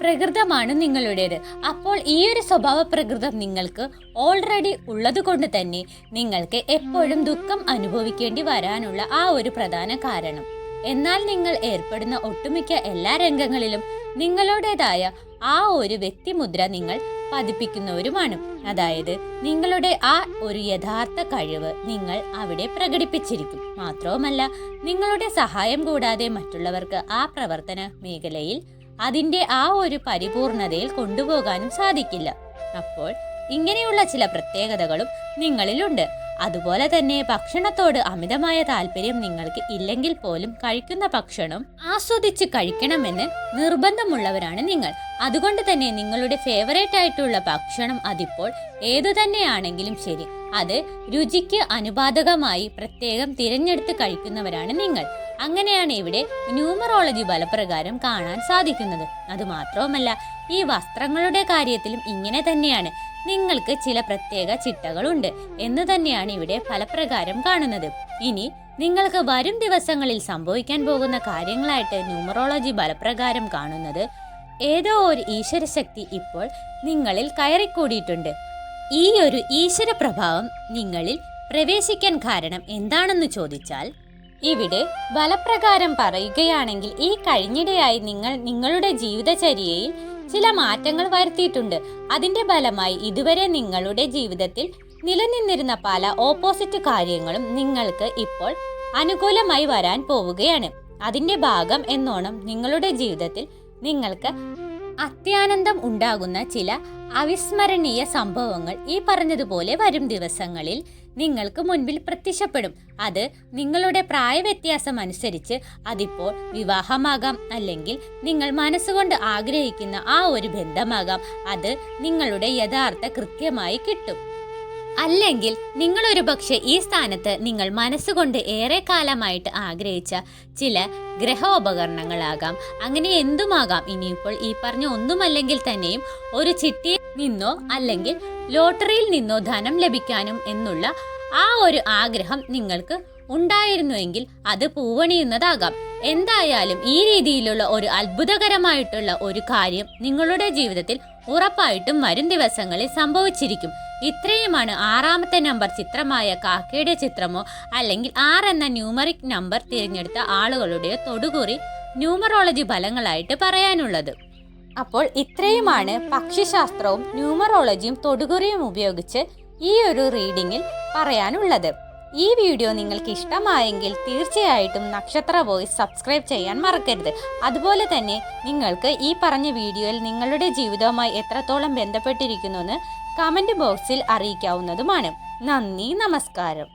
പ്രകൃതമാണ് നിങ്ങളുടേത്. അപ്പോൾ ഈ ഒരു സ്വഭാവ പ്രകൃതം നിങ്ങൾക്ക് ഓൾറെഡി ഉള്ളത് കൊണ്ട് തന്നെ നിങ്ങൾക്ക് എപ്പോഴും ദുഃഖം അനുഭവിക്കേണ്ടി വരാനുള്ള ആ ഒരു പ്രധാന കാരണം. എന്നാൽ നിങ്ങൾ ഏർപ്പെടുന്ന ഒട്ടുമിക്ക എല്ലാ രംഗങ്ങളിലും നിങ്ങളുടേതായ ആ ഒരു വ്യക്തിമുദ്ര നിങ്ങൾ പതിപ്പിക്കുന്നവരുമാണ്. അതായത് നിങ്ങളുടെ ആ ഒരു യഥാർത്ഥ കഴിവ് നിങ്ങൾ അവിടെ പ്രകടിപ്പിച്ചിരിക്കും. മാത്രവുമല്ല നിങ്ങളുടെ സഹായം കൂടാതെ മറ്റുള്ളവർക്ക് ആ പ്രവർത്തന മേഖലയിൽ അതിന്റെ ആ ഒരു പരിപൂർണതയിൽ കൊണ്ടുപോകാനും സാധിക്കില്ല. അപ്പോൾ ഇങ്ങനെയുള്ള ചില പ്രത്യേകതകളും നിങ്ങളിലുണ്ട്. അതുപോലെ തന്നെ ഭക്ഷണത്തോട് അമിതമായ താല്പര്യം നിങ്ങൾക്ക് ഇല്ലെങ്കിൽ പോലും കഴിക്കുന്ന ഭക്ഷണം ആസ്വദിച്ച് കഴിക്കണമെന്ന് നിർബന്ധമുള്ളവരാണ് നിങ്ങൾ. അതുകൊണ്ട് തന്നെ നിങ്ങളുടെ ഫേവറേറ്റ് ആയിട്ടുള്ള ഭക്ഷണം അതിപ്പോൾ ഏതു തന്നെയാണെങ്കിലും ശരി. അത് രുചിക്ക് അനുപാതകമായി പ്രത്യേകം തിരഞ്ഞെടുത്ത് കഴിക്കുന്നവരാണ് നിങ്ങൾ. അങ്ങനെയാണ് ഇവിടെ ന്യൂമറോളജി ഫലപ്രകാരം കാണാൻ സാധിക്കുന്നത്. അതുമാത്രവുമല്ല ഈ വസ്ത്രങ്ങളുടെ കാര്യത്തിലും ഇങ്ങനെ തന്നെയാണ്. നിങ്ങൾക്ക് ചില പ്രത്യേക ചിട്ടകളുണ്ട് എന്ന് തന്നെയാണ് ഇവിടെ ഫലപ്രകാരം കാണുന്നത്. ഇനി നിങ്ങൾക്ക് വരും ദിവസങ്ങളിൽ സംഭവിക്കാൻ പോകുന്ന കാര്യങ്ങളായിട്ട് ന്യൂമറോളജി ഫലപ്രകാരം കാണുന്നത് ഏതോ ഒരു ഈശ്വരശക്തി ഇപ്പോൾ നിങ്ങളിൽ കയറിക്കൂടിയിട്ടുണ്ട്. ഈ ഒരു ഈശ്വര പ്രഭാവം നിങ്ങളിൽ പ്രവേശിക്കാൻ കാരണം എന്താണെന്ന് ചോദിച്ചാൽ ഇവിടെ ഫലപ്രകാരം പറയുകയാണെങ്കിൽ ഈ കഴിഞ്ഞിടെയായി നിങ്ങൾ നിങ്ങളുടെ ജീവിതചര്യയിൽ ചില മാറ്റങ്ങൾ വരുത്തിയിട്ടുണ്ട്. അതിന്റെ ഫലമായി ഇതുവരെ നിങ്ങളുടെ ജീവിതത്തിൽ നിലനിന്നിരുന്ന പല ഓപ്പോസിറ്റ് കാര്യങ്ങളും നിങ്ങൾക്ക് ഇപ്പോൾ അനുകൂലമായി വരാൻ പോവുകയാണ്. അതിന്റെ ഭാഗം എന്നോണം നിങ്ങളുടെ ജീവിതത്തിൽ നിങ്ങൾക്ക് അത്യാനന്ദം ഉണ്ടാകുന്ന ചില അവിസ്മരണീയ സംഭവങ്ങൾ ഈ പറഞ്ഞതുപോലെ വരും ദിവസങ്ങളിൽ നിങ്ങൾക്ക് മുൻപിൽ പ്രത്യക്ഷപ്പെടും. അത് നിങ്ങളുടെ പ്രായവ്യത്യാസം അനുസരിച്ച് അതിപ്പോൾ വിവാഹമാകാം അല്ലെങ്കിൽ നിങ്ങൾ മനസ്സുകൊണ്ട് ആഗ്രഹിക്കുന്ന ആ ഒരു ബന്ധമാകാം. അത് നിങ്ങളുടെ യഥാർത്ഥ കൃത്യമായി കിട്ടും. അല്ലെങ്കിൽ നിങ്ങൾ ഒരു പക്ഷേ ഈ സ്ഥാനത്ത് നിങ്ങൾ മനസ്സുകൊണ്ട് ഏറെ കാലമായിട്ട് ആഗ്രഹിച്ച ചില ഗ്രഹോപകരണങ്ങളാകാം. അങ്ങനെ എന്തുമാകാം? ഇനിയിപ്പോൾ ഈ പറഞ്ഞ ഒന്നുമല്ലെങ്കിൽ തന്നെയും ഒരു ചിട്ടിയിൽ നിന്നോ അല്ലെങ്കിൽ ലോട്ടറിയിൽ നിന്നോ ധനം ലഭിക്കാനും എന്നുള്ള ആ ഒരു ആഗ്രഹം നിങ്ങൾക്ക് ഉണ്ടായിരുന്നുവെങ്കിൽ അത് പൂവണിയുന്നതാകാം. എന്തായാലും ഈ രീതിയിലുള്ള ഒരു അത്ഭുതകരമായിട്ടുള്ള ഒരു കാര്യം നിങ്ങളുടെ ജീവിതത്തിൽ ഉറപ്പായിട്ടും വരും ദിവസങ്ങളിൽ സംഭവിച്ചിരിക്കും. ഇത്രയുമാണ് ആറാമത്തെ നമ്പർ ചിത്രമായ കാക്കയുടെ ചിത്രമോ അല്ലെങ്കിൽ ആറ് എന്ന ന്യൂമറിക് നമ്പർ തിരഞ്ഞെടുത്ത ആളുകളുടെ തൊടുകുറി ന്യൂമറോളജി ഫലങ്ങളായിട്ട് പറയാനുള്ളത്. അപ്പോൾ ഇത്രയുമാണ് പക്ഷിശാസ്ത്രവും ന്യൂമറോളജിയും തൊടുകുറിയും ഉപയോഗിച്ച് ഈ ഒരു റീഡിങ്ങിൽ പറയാനുള്ളത്. ഈ വീഡിയോ നിങ്ങൾക്ക് ഇഷ്ടമായെങ്കിൽ തീർച്ചയായിട്ടും നക്ഷത്ര വോയിസ് സബ്സ്ക്രൈബ് ചെയ്യാൻ മറക്കരുത്. അതുപോലെ തന്നെ നിങ്ങൾക്ക് ഈ പറഞ്ഞ വീഡിയോയിൽ നിങ്ങളുടെ ജീവിതവുമായി എത്രത്തോളം ബന്ധപ്പെട്ടിരിക്കുന്നു എന്ന് കമന്റ് ബോക്സിൽ അറിയിക്കാവുന്നതുമാണ്. നന്ദി നമസ്കാരം.